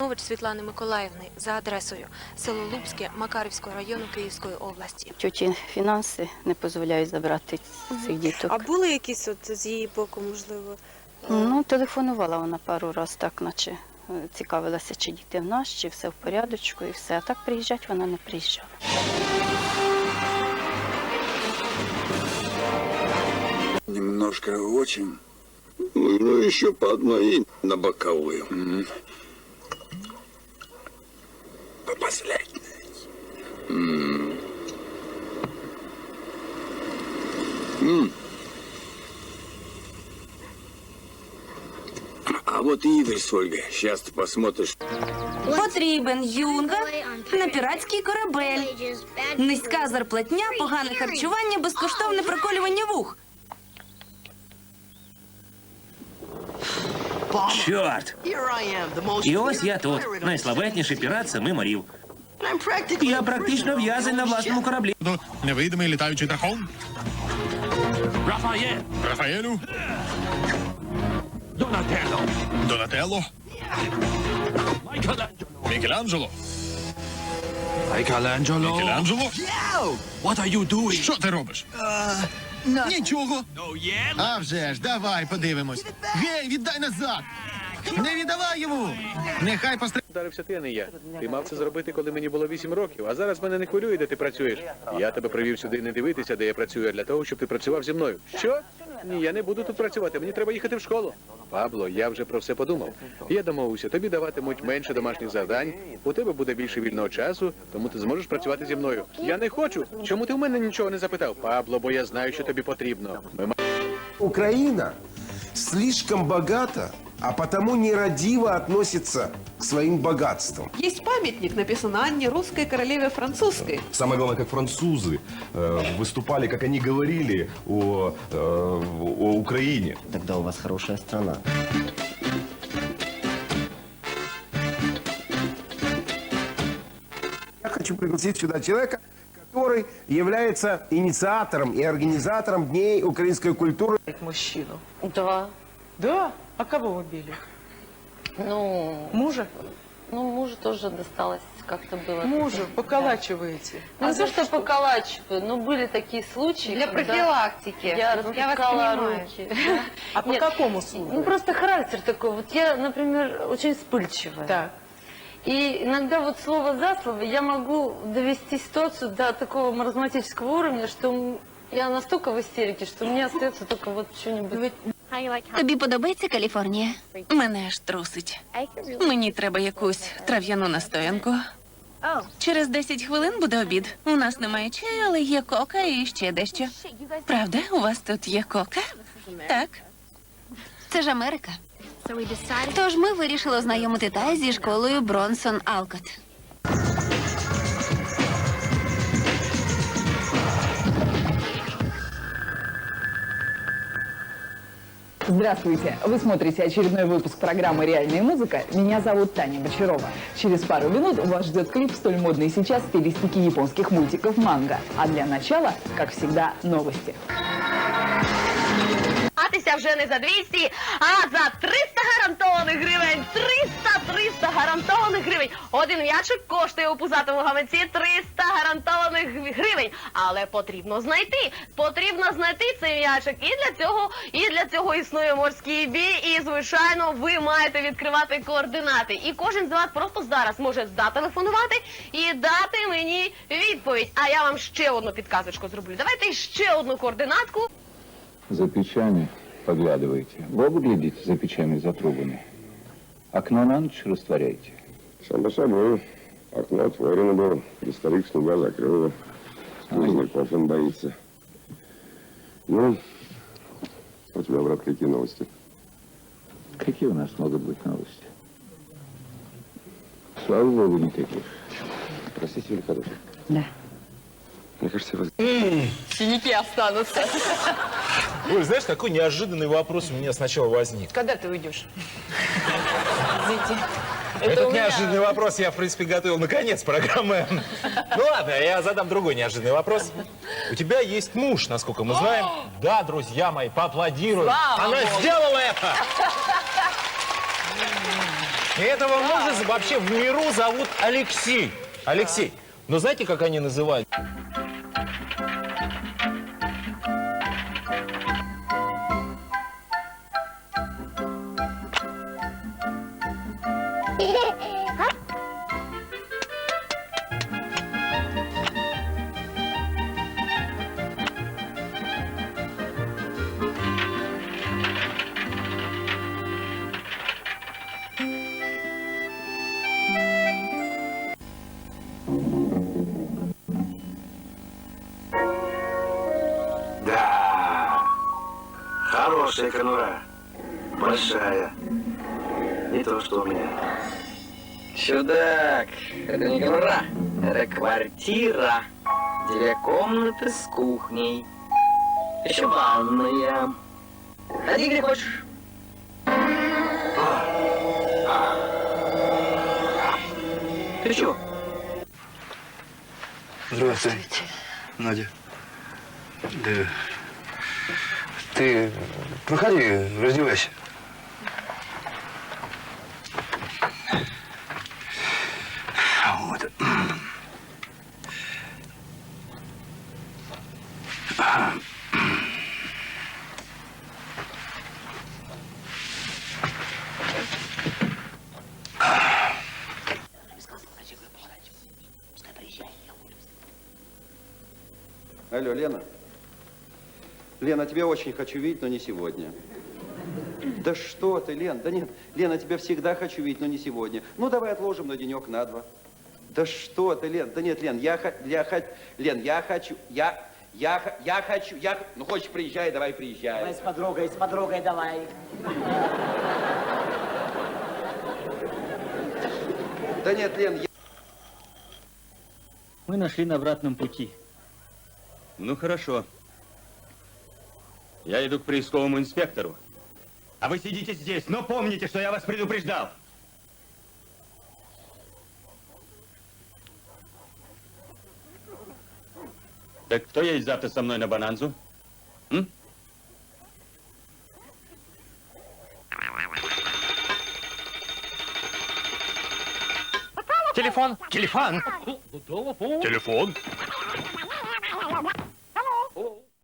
Нович Світлани Миколаївни за адресою село Лубське Макарівського району Київської області. Тьоті фінанси не дозволяють забрати цих діток. А були якісь от з її боку, можливо? Ну, телефонувала вона пару разів, так наче е, цікавилася, чи діти в нас, чи все в порядочку і все. А так приїжджати вона не приїжджала. Немножко очень. Ну, еще по одной и на боковую. М. М. А вот и Игорь с Ольгой. Сейчас ты посмотришь. Потрібен юнга на піратський корабель. Низька зарплатня, погане харчування, безкоштовне проколювання вух. Чорт! І ось я тут, найславетніший пірат семи морів. Я практично в'язень на власному кораблі. Ну, Невидимий літаючий дракон. Рафаєл! Рафаелю. Донателло! Донателло. Мікеланджело. Мікеланджело! Мікеланджело. What are you doing? Що ти робиш? Нічого. А вже ж, давай подивимось. Гей, віддай назад. Не віддавай йому. Нехай пострі... Вдарився ти, а не я. Ти мав це зробити, коли мені було вісім років, а зараз мене не хвилює, де ти працюєш. Я тебе привів сюди не дивитися, де я працюю, а для того, щоб ти працював зі мною. Що? Ні, я не буду тут працювати. Мені треба їхати в школу. Пабло, я вже про все подумав. Я домовився, тобі даватимуть менше домашніх завдань, у тебе буде більше вільного часу, тому ти зможеш працювати зі мною. Я не хочу. Чому ти в мене нічого не запитав? Пабло, бо я знаю, що тобі потрібно. Ми Украина слишком богата, а потому нерадиво относится к своим богатствам. Есть памятник, написан Анне, русской королеве французской. Самое главное, как французы э, выступали, как они говорили о, э, о Украине. Тогда у вас хорошая страна. Я хочу пригласить сюда человека, который является инициатором и организатором Дней украинской культуры. Мужчину. Да. Да? А кого убили? Ну, Мужа? ну мужу тоже досталось как-то было. Мужа поколачиваете. Ну, А не то, за что что? поколачиваю, но были такие случаи, Для когда профілактики. я распускала руки. А по Нет, какому Ну, случаю? просто характер такой. Вот я, например, очень вспыльчивая. Так. И иногда вот слово за слово я могу довести ситуацию до такого маразматического уровня, что м- я настолько в истерике, что мне остается только вот что-нибудь. Тобі подобається Каліфорнія? Мене аж трусить. Мені треба якусь трав'яну настоянку. Через 10 хвилин буде обід. У нас немає чаю, але є кока і ще дещо. Правда, у вас тут є кока? Так. Це ж Америка. Тож ми вирішили ознайомити Тай зі школою Бронсон Алкот. Здравствуйте! Вы смотрите очередной выпуск программы «Реальная музыка». Меня зовут Таня Бочарова. Через пару минут вас ждет клип столь модный сейчас в стилистике японских мультиков манго. А для начала, как всегда, новости. Атися вже не за 200, а за 300 гарантованих гривень. 300, 300 гарантованих гривень. Один м'ячик коштує у пузатому гаманці 300 гарантованих гривень. Але потрібно знайти. Потрібно знайти цей м'ячик. І для цього, і для цього існує морський бій. І, звичайно, ви маєте відкривати координати. І кожен з вас просто зараз може зателефонувати і дати мені відповідь. А я вам ще одну підказочку зроблю. Давайте ще одну координатку. За печами поглядывайте. В оба глядите за печами за трубами. Окно на ночь растворяйте. Само собой, окно отворено было, и старик слуга закрыл его. Сквозняков он боится. Ну, у тебя, брат, какие новости? Какие у нас могут быть новости? Слава Богу, никаких. Простите, хороший? Да. Мне кажется, вас... Синяки останутся. Ой, знаешь, такой неожиданный вопрос у меня сначала возник. Когда ты уйдешь? Извините. Этот неожиданный вопрос я, в принципе, готовил на конец программы. Ну ладно, я задам другой неожиданный вопрос. У тебя есть муж, насколько мы знаем. Да, друзья мои, поаплодируем. Слава Она Богу. сделала это! И этого мужа вообще в миру зовут Алексей. Алексей. Но знаете, как они называют? Да, хорошая конура, большая. Не то, что у меня. Чудак, это не конура, это квартира. Две комнаты с кухней. Еще ванная. Ходи где хочешь. Ты чего? Здравствуйте. Надя. Да. Ты проходи, раздевайся. Алло, Лена. Лена, тебя очень хочу видеть, но не сегодня. Да что ты, Лен, да нет, Лена, тебя всегда хочу видеть, но не сегодня. Ну, давай отложим на денек, на два. Да что ты, Лен, да нет, Лен, я, ха- я, ха- Лен, я хочу, я, я, я хочу, я, ну, хочешь, приезжай, давай приезжай. Давай с подругой, с подругой давай. Да нет, Лен, я... Мы нашли на обратном пути. Ну, хорошо. Я иду к приисковому инспектору. А вы сидите здесь, но помните, что я вас предупреждал. Так кто едет завтра со мной на Бананзу? М? Телефон. Телефон. Телефон.